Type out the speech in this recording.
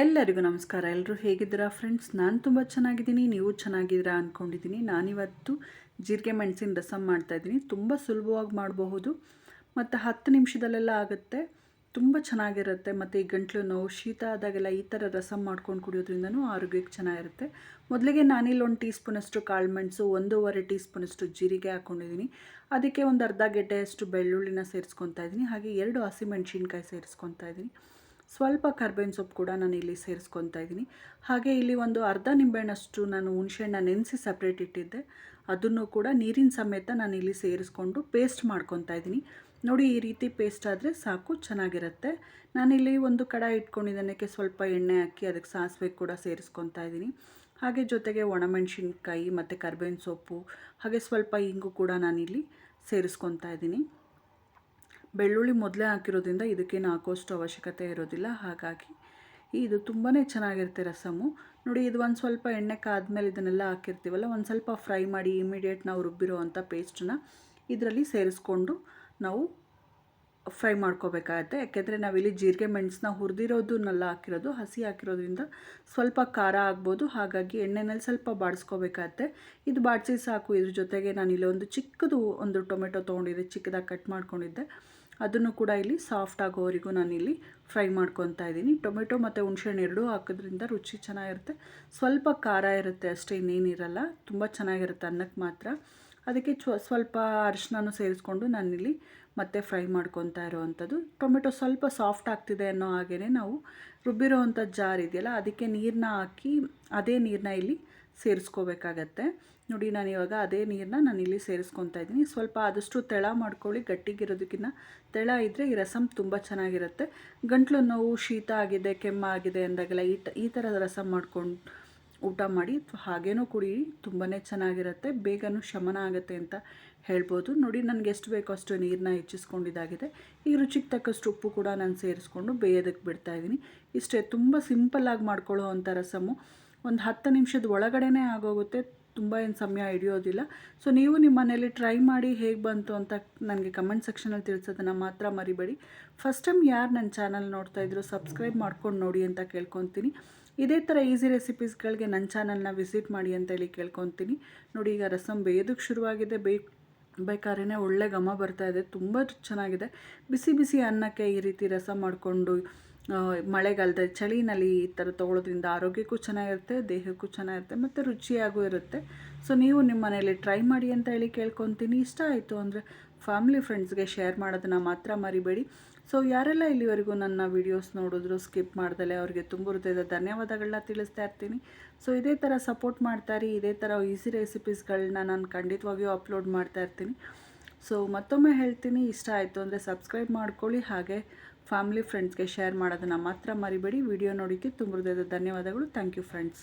ಎಲ್ಲರಿಗೂ ನಮಸ್ಕಾರ. ಎಲ್ಲರೂ ಹೇಗಿದ್ದೀರಾ? ಫ್ರೆಂಡ್ಸ್ ನಾನು ತುಂಬ ಚೆನ್ನಾಗಿದ್ದೀನಿ. ನೀವು ಚೆನ್ನಾಗಿದ್ದೀರಾ ಅಂದ್ಕೊಂಡಿದ್ದೀನಿ ನಾನಿವತ್ತು ಜೀರಿಗೆ ಮೆಣಸಿನ ರಸಮ್ ಮಾಡ್ತಾಯಿದ್ದೀನಿ ತುಂಬ ಸುಲಭವಾಗಿ ಮಾಡಬಹುದು. ಮತ್ತು ಹತ್ತು ನಿಮಿಷದಲ್ಲೆಲ್ಲ ಆಗುತ್ತೆ. ತುಂಬ ಚೆನ್ನಾಗಿರುತ್ತೆ. ಮತ್ತು ಈ ಗಂಟ್ಲು ನೋವು, ಶೀತ ಆದಾಗೆಲ್ಲ ಈ ಥರ ರಸಮ್ ಮಾಡ್ಕೊಂಡು ಕುಡಿಯೋದ್ರಿಂದನೂ ಆರೋಗ್ಯಕ್ಕೆ ಚೆನ್ನಾಗಿರುತ್ತೆ. ಮೊದಲಿಗೆ ನಾನಿಲ್ಲಿ ಒಂದು ಟೀ ಸ್ಪೂನಷ್ಟು ಕಾಳು ಮೆಣಸು, ಒಂದೂವರೆ ಟೀ ಸ್ಪೂನಷ್ಟು ಜೀರಿಗೆ ಹಾಕ್ಕೊಂಡಿದ್ದೀನಿ ಅದಕ್ಕೆ ಒಂದು ಅರ್ಧ ಗೆಡ್ಡೆಯಷ್ಟು ಬೆಳ್ಳುಳ್ಳಿನ ಸೇರಿಸ್ಕೊತಾ ಇದ್ದೀನಿ. ಹಾಗೆ ಎರಡು ಹಸಿಮೆಣ್ಸಿನ್ಕಾಯಿ ಸೇರಿಸ್ಕೊತಾ ಇದ್ದೀನಿ. ಸ್ವಲ್ಪ ಕರ್ಬೇವಿನ ಸೊಪ್ಪು ಕೂಡ ನಾನು ಇಲ್ಲಿ ಸೇರಿಸ್ಕೊತಾ ಇದ್ದೀನಿ. ಹಾಗೆ ಇಲ್ಲಿ ಒಂದು ಅರ್ಧ ನಿಂಬೆಹಣ್ಣಷ್ಟು ನಾನು ಹುಣಸೆಹಣ್ಣ ನೆನೆಸಿ ಸಪ್ರೇಟ್ ಇಟ್ಟಿದ್ದೆ. ಅದನ್ನು ಕೂಡ ನೀರಿನ ಸಮೇತ ನಾನು ಇಲ್ಲಿ ಸೇರಿಸ್ಕೊಂಡು ಪೇಸ್ಟ್ ಮಾಡ್ಕೊತಾ ಇದ್ದೀನಿ. ನೋಡಿ ಈ ರೀತಿ ಪೇಸ್ಟ್ ಆದರೆ ಸಾಕು, ಚೆನ್ನಾಗಿರುತ್ತೆ. ನಾನಿಲ್ಲಿ ಒಂದು ಕಡಾಯಿ ಇಟ್ಕೊಂಡಿದ್ದನಕ್ಕೆ ಸ್ವಲ್ಪ ಎಣ್ಣೆ ಹಾಕಿ ಅದಕ್ಕೆ ಸಾಸಿವೆ ಕೂಡ ಸೇರಿಸ್ಕೊತಾ ಇದ್ದೀನಿ. ಹಾಗೆ ಜೊತೆಗೆ ಒಣಮೆಣಸಿನ್ಕಾಯಿ ಮತ್ತು ಕರ್ಬೇವಿನ ಸೊಪ್ಪು, ಹಾಗೆ ಸ್ವಲ್ಪ ಇಂಗು ಕೂಡ ನಾನಿಲ್ಲಿ ಸೇರಿಸ್ಕೊತಾ ಇದ್ದೀನಿ. ಬೆಳ್ಳುಳ್ಳಿ ಮೊದಲೇ ಹಾಕಿರೋದ್ರಿಂದ ಇದಕ್ಕೇನು ಹಾಕೋಷ್ಟು ಅವಶ್ಯಕತೆ ಇರೋದಿಲ್ಲ. ಹಾಗಾಗಿ ಇದು ತುಂಬಾ ಚೆನ್ನಾಗಿರುತ್ತೆ ರಸಮು. ನೋಡಿ, ಇದು ಒಂದು ಸ್ವಲ್ಪ ಎಣ್ಣೆ ಕಾದ್ಮೇಲೆ ಇದನ್ನೆಲ್ಲ ಹಾಕಿರ್ತೀವಲ್ಲ, ಒಂದು ಸ್ವಲ್ಪ ಫ್ರೈ ಮಾಡಿ ಇಮಿಡಿಯೇಟ್ ನಾವು ರುಬ್ಬಿರೋ ಅಂಥ ಪೇಸ್ಟನ್ನ ಇದರಲ್ಲಿ ಸೇರಿಸ್ಕೊಂಡು ನಾವು ಫ್ರೈ ಮಾಡ್ಕೋಬೇಕಾಗತ್ತೆ. ಯಾಕೆಂದರೆ ನಾವಿಲ್ಲಿ ಜೀರಿಗೆ ಮೆಣಸನ್ನ ಹುರಿದಿರೋದನ್ನೆಲ್ಲ ಹಾಕಿರೋದು, ಹಸಿ ಹಾಕಿರೋದ್ರಿಂದ ಸ್ವಲ್ಪ ಖಾರ ಆಗ್ಬೋದು. ಹಾಗಾಗಿ ಎಣ್ಣೆನಲ್ಲಿ ಸ್ವಲ್ಪ ಬಾಡಿಸ್ಕೋಬೇಕಾಗತ್ತೆ. ಇದು ಬಾಡಿಸಿ ಸಾಕು. ಇದ್ರ ಜೊತೆಗೆ ನಾನಿಲ್ಲಿ ಒಂದು ಚಿಕ್ಕದು ಒಂದು ಟೊಮೆಟೊ ತೊಗೊಂಡಿದ್ದೆ, ಚಿಕ್ಕದಾಗಿ ಕಟ್ ಮಾಡ್ಕೊಂಡಿದ್ದೆ. ಅದನ್ನು ಕೂಡ ಇಲ್ಲಿ ಸಾಫ್ಟ್ ಆಗೋವರೆಗೂ ನಾನಿಲ್ಲಿ ಫ್ರೈ ಮಾಡ್ಕೊತಾ ಇದ್ದೀನಿ. ಟೊಮೆಟೊ ಮತ್ತು ಹುಣ್ಸೆಹಣ್ಣು ಎರಡೂ ಹಾಕೋದ್ರಿಂದ ರುಚಿ ಚೆನ್ನಾಗಿರುತ್ತೆ. ಸ್ವಲ್ಪ ಖಾರ ಇರುತ್ತೆ ಅಷ್ಟೇ, ಇನ್ನೇನಿರಲ್ಲ. ತುಂಬ ಚೆನ್ನಾಗಿರುತ್ತೆ ಅನ್ನಕ್ಕೆ ಮಾತ್ರ. ಅದಕ್ಕೆ ಚ, ಸ್ವಲ್ಪ ಅರಿಶಿನೂ ಸೇರಿಸ್ಕೊಂಡು ನಾನಿಲ್ಲಿ ಮತ್ತೆ ಫ್ರೈ ಮಾಡ್ಕೊತಾ ಇರೋವಂಥದ್ದು. ಟೊಮೆಟೊ ಸ್ವಲ್ಪ ಸಾಫ್ಟ್ ಆಗ್ತಿದೆ ಅನ್ನೋ ಹಾಗೇ ನಾವು ರುಬ್ಬಿರೋ ಜಾರ್ ಇದೆಯಲ್ಲ, ಅದಕ್ಕೆ ನೀರನ್ನ ಹಾಕಿ, ಅದೇ ನೀರನ್ನ ಇಲ್ಲಿ ಸೇರಿಸ್ಕೋಬೇಕಾಗತ್ತೆ. ನೋಡಿ, ನಾನು ಇವಾಗ ಅದೇ ನೀರನ್ನ ನಾನು ಇಲ್ಲಿ ಸೇರಿಸ್ಕೊತಾ ಇದ್ದೀನಿ. ಸ್ವಲ್ಪ ಆದಷ್ಟು ತೆಳ ಮಾಡ್ಕೊಳ್ಳಿ ಗಟ್ಟಿಗಿರೋದಕ್ಕಿಂತ ತೆಳ ಇದ್ದರೆ ಈ ರಸಮ್ ತುಂಬ ಚೆನ್ನಾಗಿರುತ್ತೆ. ಗಂಟ್ಲು ನೋವು, ಶೀತ ಆಗಿದೆ ಕೆಮ್ಮಾಗಿದೆ ಅಂದಾಗೆಲ್ಲ ಈ ಈ ಥರದ ರಸಮ್ ಮಾಡ್ಕೊಂಡು ಊಟ ಮಾಡಿ ಹಾಗೇನೂ ಕುಡಿ ತುಂಬಾ ಚೆನ್ನಾಗಿರುತ್ತೆ. ಬೇಗನೂ ಶಮನ ಆಗುತ್ತೆ ಅಂತ ಹೇಳ್ಬೋದು. ನೋಡಿ, ನನಗೆ ಎಷ್ಟು ಬೇಕೋ ಅಷ್ಟು ನೀರನ್ನ ಹೆಚ್ಚಿಸ್ಕೊಂಡಿದ್ದಾಗಿದೆ. ಈ ರುಚಿಗೆ ತಕ್ಕಷ್ಟು ಉಪ್ಪು ಕೂಡ ನಾನು ಸೇರಿಸ್ಕೊಂಡು ಬೇಯೋದಕ್ಕೆ ಬಿಡ್ತಾಯಿದ್ದೀನಿ ಇಷ್ಟೇ, ತುಂಬ ಸಿಂಪಲ್ಲಾಗಿ ಮಾಡ್ಕೊಳ್ಳೋ ಅಂಥ ರಸಮು. ಒಂದು ಹತ್ತು ನಿಮಿಷದ ಒಳಗಡೆನೇ ಆಗೋಗುತ್ತೆ. ತುಂಬ ಏನು ಸಮಯ ಹಿಡಿಯೋದಿಲ್ಲ. ಸೊ ನೀವು ನಿಮ್ಮ ಮನೇಲಿ ಟ್ರೈ ಮಾಡಿ ಹೇಗೆ ಬಂತು ಅಂತ ನನಗೆ ಕಮೆಂಟ್ ಸೆಕ್ಷನಲ್ಲಿ ತಿಳಿಸೋದನ್ನು ಮಾತ್ರ ಮರಿಬೇಡಿ. ಫಸ್ಟ್ ಟೈಮ್ ಯಾರು ನನ್ನ ಚಾನಲ್ ನೋಡ್ತಾ ಇದ್ರು ಸಬ್ಸ್ಕ್ರೈಬ್ ಮಾಡ್ಕೊಂಡು ನೋಡಿ ಅಂತ ಕೇಳ್ಕೊತೀನಿ. ಇದೇ ಥರ ಈಸಿ ರೆಸಿಪೀಸ್ಗಳಿಗೆ ನನ್ನ ಚಾನಲ್ನ ವಿಸಿಟ್ ಮಾಡಿ ಅಂತೇಳಿ ಕೇಳ್ಕೊತೀನಿ. ನೋಡಿ, ಈಗ ರಸಮ್ ಬೇಯೋದಕ್ಕೆ ಶುರುವಾಗಿದೆ. ಬೇ ಬೇಕಾದ್ರೇ ಒಳ್ಳೆ ಘಮ ಬರ್ತಾ ಇದೆ. ತುಂಬ ಚೆನ್ನಾಗಿದೆ. ಬಿಸಿ ಬಿಸಿ ಅನ್ನಕ್ಕೆ ಈ ರೀತಿ ರಸ ಮಾಡಿಕೊಂಡು ಮಳೆಗಾಲದ ಚಳಿನಲ್ಲಿ ಈ ಥರ ತೊಗೊಳೋದ್ರಿಂದ ಆರೋಗ್ಯಕ್ಕೂ ಚೆನ್ನಾಗಿರುತ್ತೆ, ದೇಹಕ್ಕೂ ಚೆನ್ನಾಗಿರುತ್ತೆ ಮತ್ತು ರುಚಿಯಾಗೂ ಇರುತ್ತೆ. ಸೊ ನೀವು ನಿಮ್ಮ ಮನೇಲಿ ಟ್ರೈ ಮಾಡಿ ಅಂತ ಹೇಳಿ ಕೇಳ್ಕೊತೀನಿ. ಇಷ್ಟ ಆಯಿತು ಅಂದರೆ ಫ್ಯಾಮಿಲಿ ಫ್ರೆಂಡ್ಸ್ಗೆ ಶೇರ್ ಮಾಡೋದನ್ನು ಮಾತ್ರ ಮರಿಬೇಡಿ. ಸೊ ಯಾರೆಲ್ಲ ಇಲ್ಲಿವರೆಗೂ ನನ್ನ ವೀಡಿಯೋಸ್ ನೋಡಿದ್ರು ಸ್ಕಿಪ್ ಮಾಡ್ದಲೆ ಅವರಿಗೆ ತುಂಬ ಹೃದಯದ ಧನ್ಯವಾದಗಳನ್ನ ತಿಳಿಸ್ತಾ ಇರ್ತೀನಿ. ಸೊ ಇದೇ ಥರ ಸಪೋರ್ಟ್ ಮಾಡ್ತಾರೆ ಇದೇ ಥರ ಈಸಿ ರೆಸಿಪೀಸ್ಗಳನ್ನ ನಾನು ಖಂಡಿತವಾಗಿಯೂ ಅಪ್ಲೋಡ್ ಮಾಡ್ತಾ ಇರ್ತೀನಿ. ಸೊ ಮತ್ತೊಮ್ಮೆ ಹೇಳ್ತೀನಿ, ಇಷ್ಟ ಆಯಿತು ಅಂದರೆ ಸಬ್ಸ್ಕ್ರೈಬ್ ಮಾಡ್ಕೊಳ್ಳಿ, ಹಾಗೆ ಫ್ಯಾಮಿಲಿ ಫ್ರೆಂಡ್ಸ್ಗೆ ಶೇರ್ ಮಾಡೋದನ್ನು ಮಾತ್ರ ಮರಿಬೇಡಿ. ವಿಡಿಯೋ ನೋಡೋಕ್ಕೆ ತುಂಬ ಹೃದಯದ ಧನ್ಯವಾದಗಳು. Thank you friends